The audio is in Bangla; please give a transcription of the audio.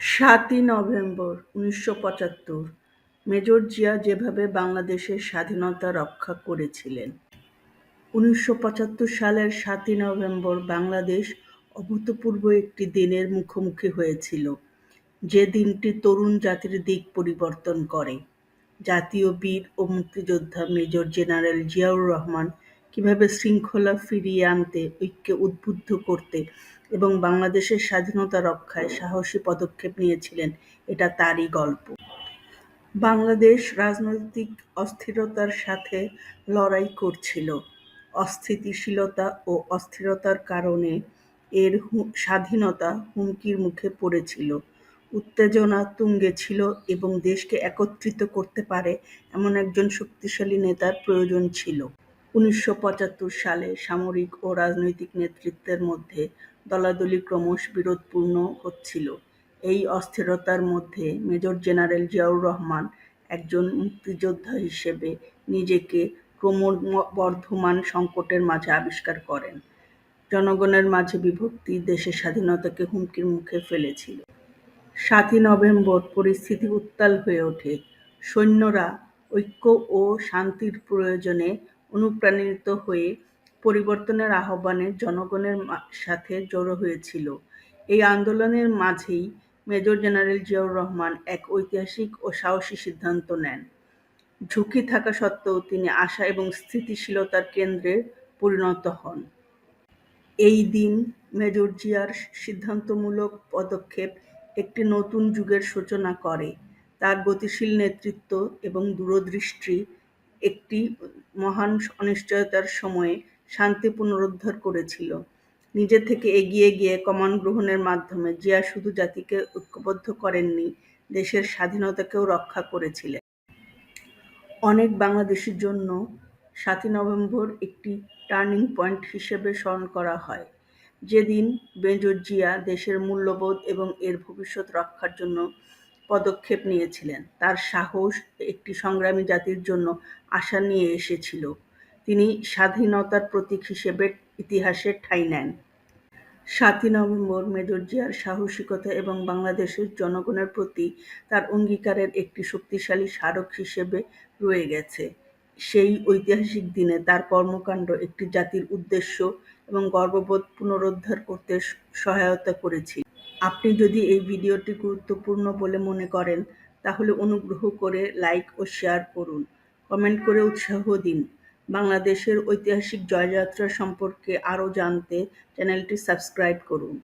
সাতই নভেম্বর উনিশশো পঁচাত্তর, মেজর জিয়া যেভাবে বাংলাদেশের স্বাধীনতা রক্ষা করেছিলেন। উনিশশো পঁচাত্তর সালের সাতই নভেম্বর বাংলাদেশ অভূতপূর্ব একটি দিনের মুখোমুখি হয়েছিল। যে দিনটি তরুণ জাতির দিক পরিবর্তন করে। জাতীয় বীর ও মুক্তিযোদ্ধা মেজর জেনারেল জিয়াউর রহমান কীভাবে শৃঙ্খলা ফিরিয়ে আনতে ঐক্যে উদ্বুদ্ধ করতে এবং বাংলাদেশের স্বাধীনতা রক্ষায় সাহসী পদক্ষেপ নিয়েছিলেন। এটা তারই গল্প। বাংলাদেশ রাজনৈতিক অস্থিরতার সাথে লড়াই করছিল। অস্থিতিশীলতা ও অস্থিরতার কারণে এর স্বাধীনতা হুমকির মুখে পড়েছিল। উত্তেজনা তুঙ্গে ছিল এবং দেশকে একত্রিত করতে পারে এমন একজন শক্তিশালী নেতার প্রয়োজন ছিল। উনিশশো পঁচাত্তর সালে সামরিক ও রাজনৈতিক নেতৃত্বের মধ্যে দলাদলি ক্রমশ বিরোধপূর্ণ হচ্ছিল। এই অস্থিরতার মধ্যে মেজর জেনারেল জিয়াউর রহমান একজন মুক্তিযোদ্ধা হিসেবে নিজেকে ক্রমবর্ধমান সংকটের মাঝে আবিষ্কার করেন। জনগণের মাঝে বিভক্তি দেশের স্বাধীনতাকে হুমকির মুখে ফেলেছিল। সাতই নভেম্বর পরিস্থিতি উত্তাল হয়ে ওঠে। সৈন্যরা ঐক্য ও শান্তির প্রয়োজনে অনুপ্রাণিত হয়ে পরিবর্তনের আহ্বানে জনগণের সাথে জড়ো হয়েছিল। এই আন্দোলনের মাঝেই মেজর জেনারেল জিয়াউর রহমান এক ঐতিহাসিক ও সাহসী সিদ্ধান্ত নেন। ঝুঁকি থাকা সত্ত্বেও তিনি আশা এবং স্থিতিশীলতার কেন্দ্রে পরিণত হন। এই দিন মেজর জিয়ার সিদ্ধান্তমূলক পদক্ষেপ একটি নতুন যুগের সূচনা করে। তার গতিশীল নেতৃত্ব এবং দূরদৃষ্টি একটি মহান অনিশ্চয়তার সময়ে শান্তি পুনরুদ্ধার করেছিল। নিজে থেকে এগিয়ে গিয়ে কমান গ্রহণের মাধ্যমে জিয়া শুধু জাতিকে ঐক্যবদ্ধ করেননি, দেশের স্বাধীনতাকেও রক্ষা করেছিলেন। অনেক বাংলাদেশের জন্য সাতই নভেম্বর একটি টার্নিং পয়েন্ট হিসেবে স্মরণ করা হয়। যেদিন মেজর জিয়া দেশের মূল্যবোধ এবং এর ভবিষ্যৎ রক্ষার জন্য পদক্ষেপ নিয়েছিলেন। তার সাহস একটি সংগ্রামী জাতির জন্য আশা নিয়ে এসেছিল। তিনি স্বাধীনতার প্রতীক হিসেবে ইতিহাসে ঠাঁই নেন। সাতই নভেম্বর মেজর জিয়ার সাহসিকতা এবং বাংলাদেশের জনগণের প্রতি তার অঙ্গীকারের একটি শক্তিশালী স্মারক হিসেবে রয়ে গেছে। সেই ঐতিহাসিক দিনে তার কর্মকাণ্ড একটি জাতির উদ্দেশ্য এবং গর্ববোধ পুনরুদ্ধার করতে সহায়তা করেছি আপনি যদি এই ভিডিওটি গুরুত্বপূর্ণ বলে মনে করেন, তাহলে অনুগ্রহ করে লাইক ও শেয়ার করুন। কমেন্ট করে উৎসাহ দিন। বাংলাদেশের ঐতিহাসিক জয়যাত্রা সম্পর্কে আরও জানতে চ্যানেলটি সাবস্ক্রাইব করুন।